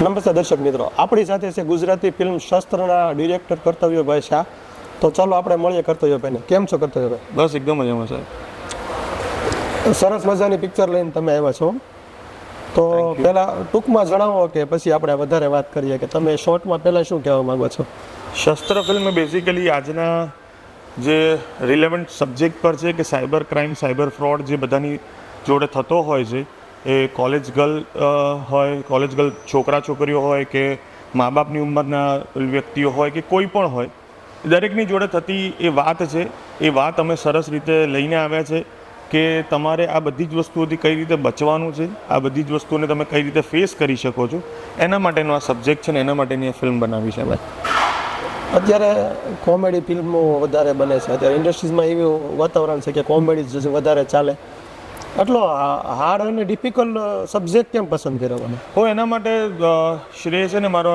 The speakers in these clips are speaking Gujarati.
નમસ્તે દર્શક મિત્રો. આપણી સાથે છે ગુજરાતી ફિલ્મ શસ્ત્રના ડિરેક્ટર કર્તવ્યભાઈ શાહ. તો ચાલો આપણે મળીએ કર્તવ્યભાઈને. કેમ છો કર્તવ્યભાઈ? બસ એકદમ મજામાં સાહેબ. સરસ મજાની પિક્ચર લઈને તમે આવ્યા છો. તો પહેલાં ટૂંકમાં જણાવો કે પછી આપણે વધારે વાત કરીએ કે તમે શોર્ટમાં પહેલાં શું કહેવા માંગો છો? શસ્ત્ર ફિલ્મ બેઝિકલી આજના જે રિલેવન્ટ સબ્જેક્ટ પર છે કે સાયબર ક્રાઇમ સાયબર ફ્રોડ જે બધાની જોડે થતો હોય છે એ કોલેજ ગર્લ હોય કોલેજ ગર્લ છોકરા છોકરીઓ હોય કે મા બાપની ઉંમરના વ્યક્તિઓ હોય કે કોઈ પણ હોય, દરેકની જોડે થતી એ વાત છે. એ વાત અમે સરસ રીતે લઈને આવ્યા છે કે તમારે આ બધી જ વસ્તુઓથી કઈ રીતે બચવાનું છે, આ બધી જ વસ્તુઓને તમે કઈ રીતે ફેસ કરી શકો છો, એના માટેનો આ સબ્જેક્ટ છે ને એના માટેની આ ફિલ્મ બનાવી છે. ભાઈ અત્યારે કોમેડી ફિલ્મો વધારે બને છે. અત્યારે ઇન્ડસ્ટ્રીઝમાં એવું વાતાવરણ છે કે કોમેડી જ વધારે ચાલે. એટલો હાર્ડ અને ડિફિકલ્ટ સબ્જેક્ટ કેમ પસંદ કર્યો મને? હું એના માટે શ્રેય છે ને મારો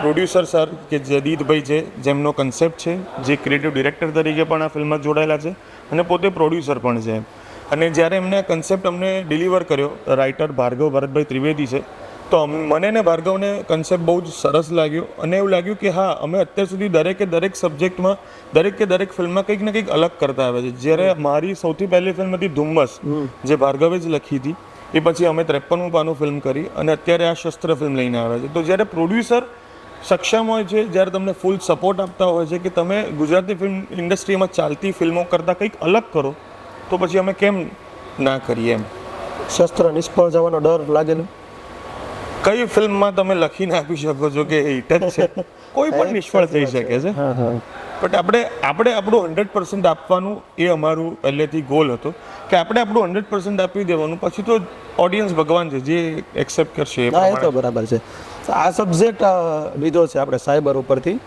પ્રોડ્યુસર સર કે જદીદભાઈ છે, જેમનો કન્સેપ્ટ છે, જે ક્રિએટિવ ડિરેક્ટર તરીકે પણ આ ફિલ્મમાં જોડાયેલા છે અને પોતે પ્રોડ્યુસર પણ છે. અને જ્યારે એમને કન્સેપ્ટ અમને ડિલિવર કર્યો રાઇટર ભાર્ગવ ભરતભાઈ ત્રિવેદી છે તો મને ને ભાર્ગવને કન્સેપ્ટ બહુ જ સરસ લાગ્યો અને એવું લાગ્યું કે હા અમે અત્યાર સુધી દરેકે દરેક સબ્જેક્ટમાં દરેક કે દરેક ફિલ્મમાં કંઈક ને કંઈક અલગ કરતા આવે છે. જ્યારે મારી સૌથી પહેલી ફિલ્મ હતી ધુમ્મસ જે ભાર્ગવે જ લખી હતી. એ પછી અમે ત્રેપનમું પાનું ફિલ્મ કરી અને અત્યારે આ શસ્ત્ર ફિલ્મ લઈને આવ્યા છે. તો જ્યારે પ્રોડ્યુસર સક્ષમ હોય છે જ્યારે તમને ફૂલ સપોર્ટ આપતા હોય છે કે તમે ગુજરાતી ફિલ્મ ઇન્ડસ્ટ્રીમાં ચાલતી ફિલ્મો કરતાં કંઈક અલગ કરો તો પછી અમે કેમ ના કરીએ એમ? શસ્ત્ર નિષ્ફળ જવાનો ડર લાગેલો કઈ ફિલ્મમાં તમે લખીને આપી શકો છો કે હિટ જ છે? કોઈ પણ નિષ્ફળ થઈ શકે છે. બટ આપણે આપણે આપણું હંડ્રેડ પર્સન્ટ આપવાનું એ અમારું પહેલેથી ગોલ હતો કે આપણે આપણું હંડ્રેડ પર્સન્ટ આપી દેવાનું. પછી તો ઓડિયન્સ ભગવાન છે જે એક્સેપ્ટ કરશે એ તો બરાબર છે. આ સબ્જેક્ટ લીધો છે આપણે સાયબર ઉપરથી.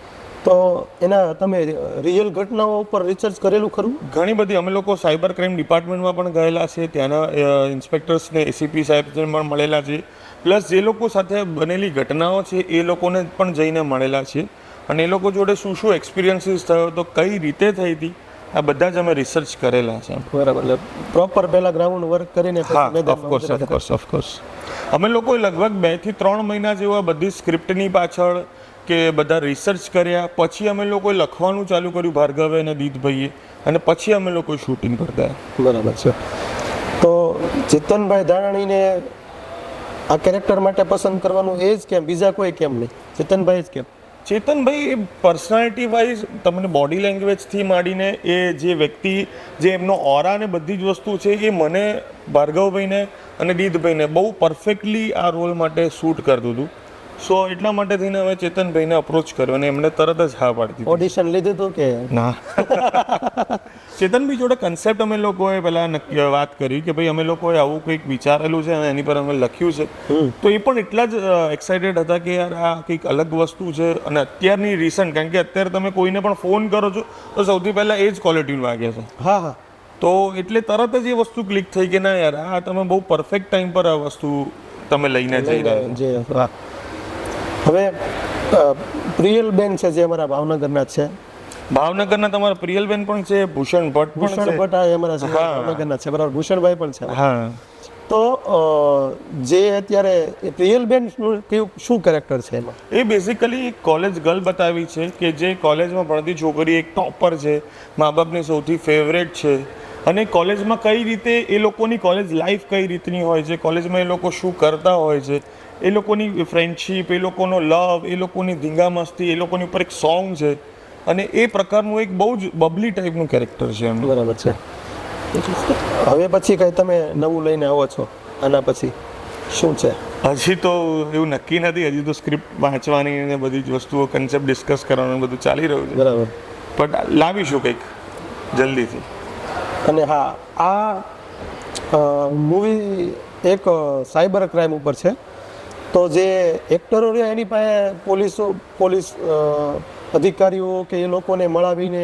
તો એના તમે રિયલ ઘટનાઓ ઉપર રિસર્ચ કરેલું ખરું? ઘણી બધી. અમે લોકો સાયબર ક્રાઇમ ડિપાર્ટમેન્ટમાં પણ ગયેલા છે. ત્યાંના ઇન્સ્પેક્ટર્સને એસીપી સાહેબ પણ મળેલા છે. પ્લસ જે લોકો સાથે બનેલી ઘટનાઓ છે એ લોકોને પણ જઈને મળેલા છે. અને એ લોકો જોડે શું શું એક્સપિરિયન્સીસ થયો તો કઈ રીતે થઈ હતી આ બધા જ અમે રિસર્ચ કરેલા છે. બરાબર. પ્રોપર પહેલા ગ્રાઉન્ડ વર્ક કરીને હા ઓફકોર્સ. ઓફકોર્સ ઓફકોર્સ અમે લોકોએ લગભગ બેથી ત્રણ મહિના જેવા બધી સ્ક્રિપ્ટની પાછળ કે બધા રિસર્ચ કર્યા પછી અમે લોકોએ લખવાનું ચાલુ કર્યું ભાર્ગવે અને દીદભાઈએ અને પછી અમે લોકો શૂટિંગ કરતા બરાબર છે. તો ચેતનભાઈ ધારાણીને આ કેરેક્ટર માટે પસંદ કરવાનું એ જ કેમ? બીજા કોઈ કેમ નહીં? ચેતનભાઈ જ કેમ? ચેતનભાઈ એ પર્સનાલિટી વાઇઝ તમને બોડી લેંગ્વેજથી માંડીને એ જે વ્યક્તિ જે એમનો ઓરા ને બધી જ વસ્તુ છે એ મને ભાર્ગવભાઈને અને દીદભાઈને બહુ પરફેક્ટલી આ રોલ માટે શૂટ કરતું હતું સો એટલા માટે થઈને હવે ચેતનભાઈને અપ્રોચ કર્યો અને એમણે તરત જ હા પાડી દીધી. ઓડિશન લીધું હતું કે? ના. ચેતનભાઈ જોડે કન્સેપ્ટ અમે લોકોએ પહેલા નક્કી વાત કરી કે ભાઈ અમે લોકોએ આવું કંઈક વિચારેલું છે અને એની પર અમે લખ્યું છે. તો એ પણ એટલા જ એક્સાઇટેડ હતા કે યાર આ કંઈક અલગ વસ્તુ છે અને અત્યારની રિસન્ટ કારણ કે અત્યારે તમે કોઈને પણ ફોન કરો છો તો સૌથી પહેલાં એ જ ક્વોલિટી વાગે છે. હા હા. તો એટલે તરત જ એ વસ્તુ ક્લિક થઈ કે ના યાર આ તમે બહુ પરફેક્ટ ટાઈમ પર આ વસ્તુ તમે લઈને જઈ રહ્યા જે હવે પ્રિયલબેન પ્રિયલ બેન છે જે અમારા ભાવનગરના છે. ભાવનગરના તમારા પ્રિયલબેન પણ છે ભૂષણ ભટ્ટ ભૂષણ ભટ્ટ આ અમારા છે ભાવનગરના છે બરાબર. ભૂષણભાઈ પણ છે. હા. તો જે અત્યારે પ્રિયલબેન શું કેરેક્ટર છે એમાં? એ બેઝિકલી એક કોલેજ ગર્લ બતાવી છે કે જે કોલેજમાં ભણતી છોકરી એક ટોપર છે મા બાપની સૌથી ફેવરેટ છે. અને કોલેજમાં કઈ રીતે એ લોકોની કોલેજ લાઈફ કઈ રીતની હોય છે કોલેજમાં એ લોકો શું કરતા હોય છે એ લોકોની ફ્રેન્ડશીપ એ લોકોનો લવ એ લોકોની ધીંગા મસ્તી એ લોકોની ઉપર એક સોંગ છે. અને એ પ્રકારનું એક બહુ જ બબલી ટાઈપનું કેરેક્ટર છે એમનું બરાબર છે. હવે પછી કઈ તમે નવું લઈને આવો છો? આના પછી શું છે? હજી તો એવું નક્કી નથી. હજી તો સ્ક્રિપ્ટ વાંચવાની ને બધી જ વસ્તુઓ કન્સેપ્ટ ડિસ્કસ કરવાનું બધું ચાલી રહ્યું છે. બરાબર. બટ લાવીશું કંઈક જલ્દીથી? અને હા આ મૂવી એક સાયબર ક્રાઇમ ઉપર છે. તો જે એક્ટરો રહ્યા એની પાસે પોલીસો પોલીસ અધિકારીઓ કે એ લોકોને મળાવીને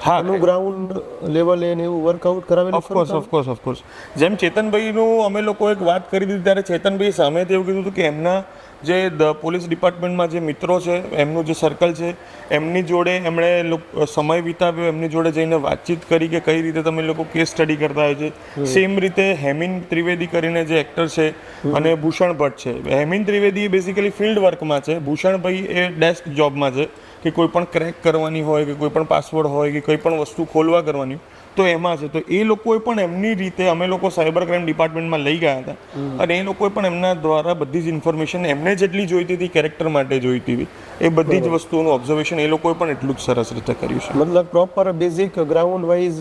હા ગ્રાઉન્ડ લેવલે ને એવું વર્કઆઉટ કરાવેલું ઓફકોર્સ ઓફકોર્સ ઓફકોર્સ જેમ ચેતનભાઈનું અમે લોકો એક વાત કરી દીધી ત્યારે ચેતનભાઈ સામે એવું કીધું હતું કે એમના જે પોલીસ ડિપાર્ટમેન્ટમાં જે મિત્રો છે એમનું જે સર્કલ છે એમની જોડે એમણે સમય વિતાવ્યો એમની જોડે જઈને વાતચીત કરી કે કઈ રીતે તમે લોકો કેસ સ્ટડી કરતા હોય છે. સેમ રીતે હેમિન ત્રિવેદી કરીને જે એક્ટર છે અને ભૂષણ ભટ્ટ છે. હેમિન ત્રિવેદી એ બેસિકલી ફિલ્ડ વર્કમાં છે. ભૂષણભાઈ એ ડેસ્ક જોબમાં છે. કે કોઈ પણ ક્રેક કરવાની હોય કે કોઈ પણ પાસવર્ડ હોય કે કોઈ પણ વસ્તુ ખોલવા કરવાની તો એમાં છે. તો એ લોકોએ પણ એમની રીતે અમે લોકો સાયબર ક્રાઇમ ડિપાર્ટમેન્ટમાં લઈ ગયા હતા. અને એ લોકોએ પણ એમના દ્વારા બધી જ ઇન્ફોર્મેશન એમને જેટલી જોઈતી હતી કેરેક્ટર માટે જોઈતી હતી એ બધી જ વસ્તુઓનું ઓબ્ઝર્વેશન એ લોકોએ પણ એટલું જ સરસ રીતે કર્યું છે. મતલબ પ્રોપર બેઝિક ગ્રાઉન્ડ વાઇઝ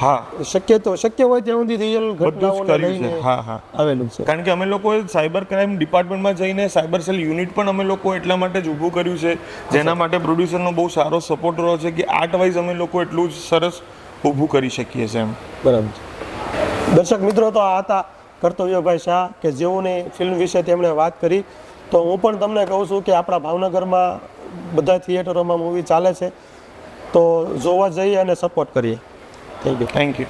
હા. શક્ય તો શક્ય હોય ત્યાં સુધી રિયલ બધું જ કર્યું છે. હા હા. આવેલું છે. કારણ કે અમે લોકોએ સાયબર ક્રાઇમ ડિપાર્ટમેન્ટમાં જઈને સાયબર સેલ યુનિટ પણ અમે લોકો એટલા માટે જ ઊભું કર્યું છે જેના માટે પ્રોડ્યુસરનો બહુ સારો સપોર્ટ રહ્યો છે કે આર્ટ વાઇઝ અમે લોકો એટલું જ સરસ ઊભું કરી શકીએ છીએ એમ. બરાબર. દર્શક મિત્રો તો આ હતા કર્તવ્યભાઈ શાહ કે જેઓની ફિલ્મ વિશે તેમણે વાત કરી. તો હું પણ તમને કહું છું કે આપણા ભાવનગરમાં બધા થિયેટરોમાં મૂવી ચાલે છે. તો જોવા જઈએ અને સપોર્ટ કરીએ. Thank you thank you